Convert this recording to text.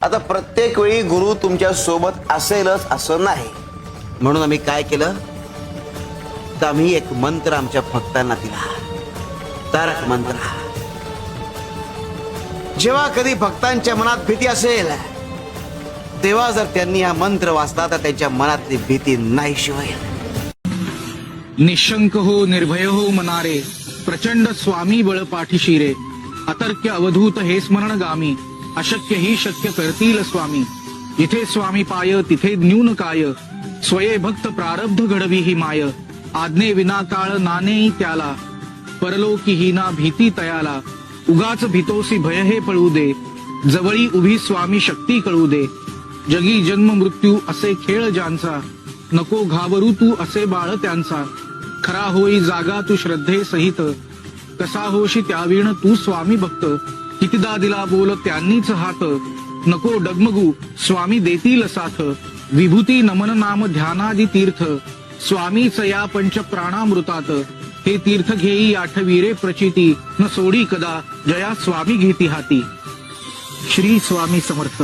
आता प्रत्येक वेळी गुरु तुमच्यासोबत असेलच असं नाही. म्हणून आम्ही काय केलं? तर आम्ही एक मंत्र आमच्या भक्तांना दिला. तारक मंत्र. जेव्हा कधी भक्तांच्या मनात भीती असेल तेव्हा जर त्यांनी हा मंत्र वाचला तर त्यांच्या मनातली भीती नाहीशी होईल निशंक हो निर्भय हो मनारे प्रचंड स्वामी बळ पाठीशिरे अतर्क्य अवधूत हे स्मरण गामी अशक्य ही शक्य करतील स्वामी. जिथे स्वामी पाय तिथे न्यून काय. स्वये भक्त प्रारब्ध घडवी ही माय. आज्ञे विना काळ नाने त्याला. परलोकी ही ना भीती तयाला. उगाच भितोसी भय हे पळू दे. जवळी उभी स्वामी शक्ती कळू दे. जगी जन्म मृत्यू असे खेळ ज्यांचा. नको घाबरू तू असे बाळ त्यांचा. खरा होई जागा तू श्रद्धे सहित. कसा होशी त्याविण तू स्वामी भक्त. कितीदा दिला बोल त्यांनीच हात. नको डगमगू स्वामी देतील साथ. विभूती नमन नाम ध्यानादी तीर्थ. स्वामीच या पंच प्राणामृतात. हे तीर्थ घेई आठवीरे प्रचिती. न सोडी कदा जया स्वामी घेती हाती. श्री स्वामी समर्थ.